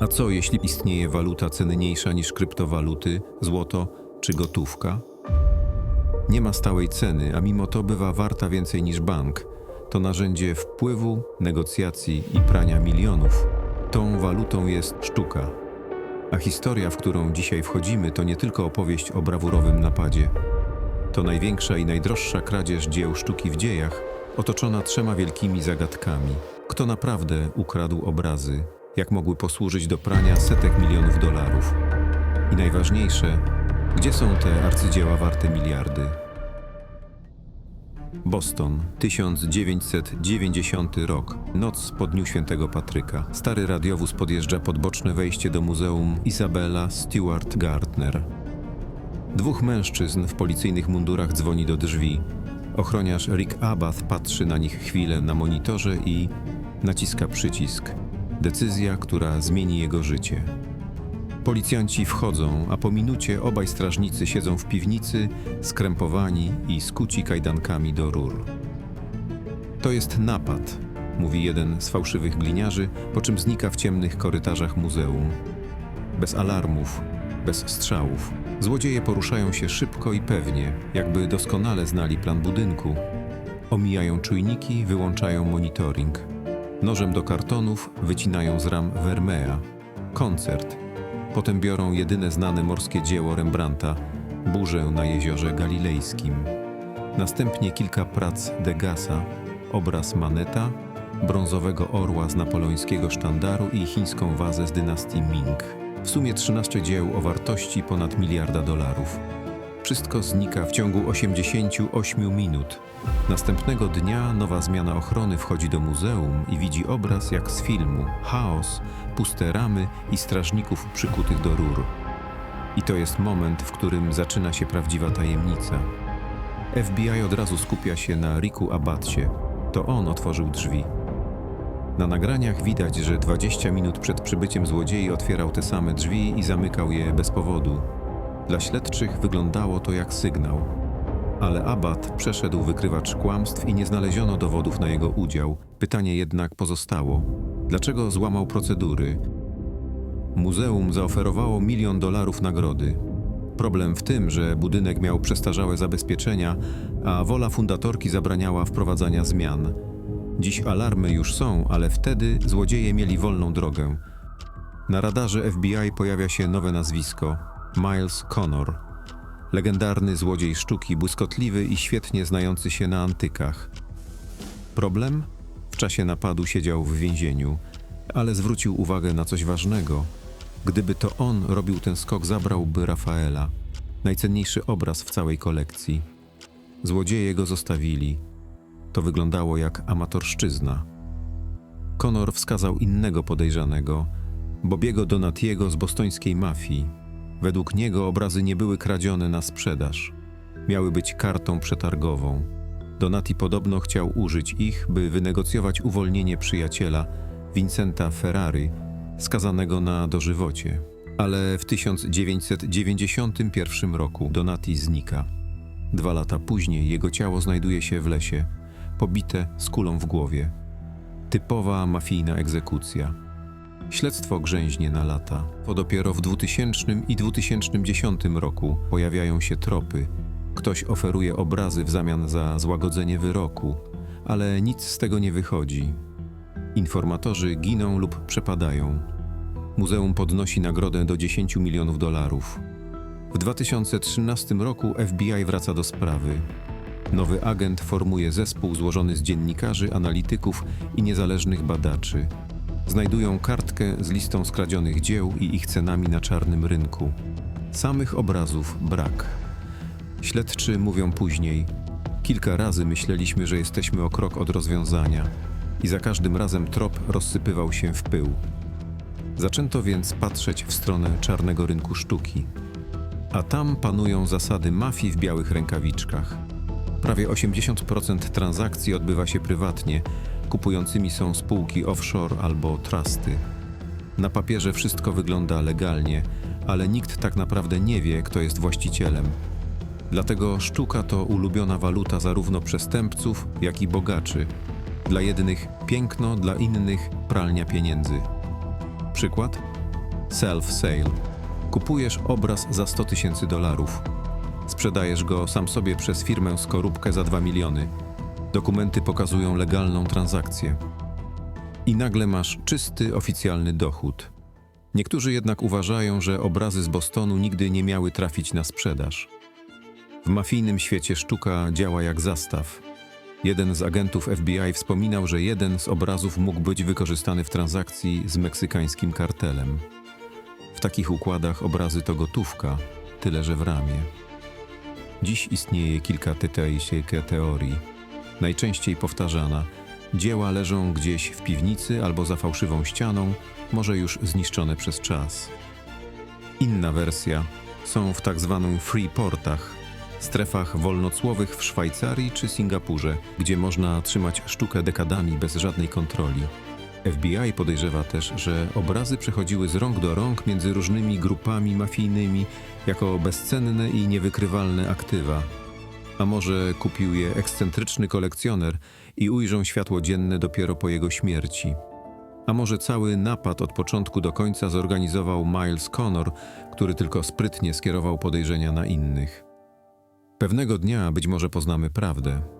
A co jeśli istnieje waluta cenniejsza niż kryptowaluty, złoto czy gotówka? Nie ma stałej ceny, a mimo to bywa warta więcej niż bank. To narzędzie wpływu, negocjacji i prania milionów. Tą walutą jest sztuka. A historia, w którą dzisiaj wchodzimy, to nie tylko opowieść o brawurowym napadzie. To największa i najdroższa kradzież dzieł sztuki w dziejach, otoczona trzema wielkimi zagadkami. Kto naprawdę ukradł obrazy? Jak mogły posłużyć do prania setek milionów dolarów? I najważniejsze, gdzie są te arcydzieła warte miliardy? Boston, 1990 rok. Noc po dniu świętego Patryka. Stary radiowóz podjeżdża pod boczne wejście do Muzeum Isabella Stewart Gardner. Dwóch mężczyzn w policyjnych mundurach dzwoni do drzwi. Ochroniarz Rick Abath patrzy na nich chwilę na monitorze i naciska przycisk. Decyzja, która zmieni jego życie. Policjanci wchodzą, a po minucie obaj strażnicy siedzą w piwnicy, skrępowani i skuci kajdankami do rur. To jest napad, mówi jeden z fałszywych gliniarzy, po czym znika w ciemnych korytarzach muzeum. Bez alarmów, bez strzałów. Złodzieje poruszają się szybko i pewnie, jakby doskonale znali plan budynku. Omijają czujniki, wyłączają monitoring. Nożem do kartonów wycinają z ram Vermea. Koncert. Potem biorą jedyne znane morskie dzieło Rembrandta Burzę na jeziorze Galilejskim. Następnie kilka prac Degasa, obraz Maneta, brązowego orła z napoleońskiego sztandaru i chińską wazę z dynastii Ming. W sumie 13 dzieł o wartości ponad miliarda dolarów. Wszystko znika w ciągu 88 minut. Następnego dnia nowa zmiana ochrony wchodzi do muzeum i widzi obraz jak z filmu. Chaos, puste ramy i strażników przykutych do rur. I to jest moment, w którym zaczyna się prawdziwa tajemnica. FBI od razu skupia się na Riku Abatcie. To on otworzył drzwi. Na nagraniach widać, że 20 minut przed przybyciem złodziei otwierał te same drzwi i zamykał je bez powodu. Dla śledczych wyglądało to jak sygnał. Ale Abat przeszedł wykrywacz kłamstw i nie znaleziono dowodów na jego udział. Pytanie jednak pozostało: dlaczego złamał procedury? Muzeum zaoferowało milion dolarów nagrody. Problem w tym, że budynek miał przestarzałe zabezpieczenia, a wola fundatorki zabraniała wprowadzania zmian. Dziś alarmy już są, ale wtedy złodzieje mieli wolną drogę. Na radarze FBI pojawia się nowe nazwisko Miles Connor. Legendarny złodziej sztuki, błyskotliwy i świetnie znający się na antykach. Problem? W czasie napadu siedział w więzieniu, ale zwrócił uwagę na coś ważnego. Gdyby to on robił ten skok, zabrałby Rafaela, najcenniejszy obraz w całej kolekcji. Złodzieje go zostawili. To wyglądało jak amatorszczyzna. Conor wskazał innego podejrzanego, Bobiego Donatiego z bostońskiej mafii. Według niego obrazy nie były kradzione na sprzedaż. Miały być kartą przetargową. Donati podobno chciał użyć ich, by wynegocjować uwolnienie przyjaciela, Vincenta Ferrari, skazanego na dożywocie. Ale w 1991 roku Donati znika. Dwa lata później jego ciało znajduje się w lesie, pobite z kulą w głowie. Typowa mafijna egzekucja. Śledztwo grzęźnie na lata, bo dopiero w 2000 i 2010 roku pojawiają się tropy. Ktoś oferuje obrazy w zamian za złagodzenie wyroku, ale nic z tego nie wychodzi. Informatorzy giną lub przepadają. Muzeum podnosi nagrodę do 10 milionów dolarów. W 2013 roku FBI wraca do sprawy. Nowy agent formuje zespół złożony z dziennikarzy, analityków i niezależnych badaczy. Znajdują kartkę z listą skradzionych dzieł i ich cenami na czarnym rynku. Samych obrazów brak. Śledczy mówią później: Kilka razy myśleliśmy, że jesteśmy o krok od rozwiązania, i za każdym razem trop rozsypywał się w pył. Zaczęto więc patrzeć w stronę czarnego rynku sztuki. A tam panują zasady mafii w białych rękawiczkach. Prawie 80% transakcji odbywa się prywatnie, kupującymi są spółki offshore albo trusty. Na papierze wszystko wygląda legalnie, ale nikt tak naprawdę nie wie, kto jest właścicielem. Dlatego sztuka to ulubiona waluta zarówno przestępców, jak i bogaczy. Dla jednych piękno, dla innych pralnia pieniędzy. Przykład? Self-sale. Kupujesz obraz za 100 tysięcy dolarów. Sprzedajesz go sam sobie przez firmę skorupkę za 2 miliony. Dokumenty pokazują legalną transakcję. I nagle masz czysty, oficjalny dochód. Niektórzy jednak uważają, że obrazy z Bostonu nigdy nie miały trafić na sprzedaż. W mafijnym świecie sztuka działa jak zastaw. Jeden z agentów FBI wspominał, że jeden z obrazów mógł być wykorzystany w transakcji z meksykańskim kartelem. W takich układach obrazy to gotówka, tyle że w ramie. Dziś istnieje kilka tetejsiejke teorii. Najczęściej powtarzana dzieła leżą gdzieś w piwnicy albo za fałszywą ścianą, może już zniszczone przez czas. Inna wersja są w tak zwanym free portach, strefach wolnocłowych w Szwajcarii czy Singapurze, gdzie można trzymać sztukę dekadami bez żadnej kontroli. FBI podejrzewa też, że obrazy przechodziły z rąk do rąk między różnymi grupami mafijnymi jako bezcenne i niewykrywalne aktywa. A może kupił je ekscentryczny kolekcjoner i ujrzą światło dzienne dopiero po jego śmierci. A może cały napad od początku do końca zorganizował Miles Connor, który tylko sprytnie skierował podejrzenia na innych. Pewnego dnia być może poznamy prawdę.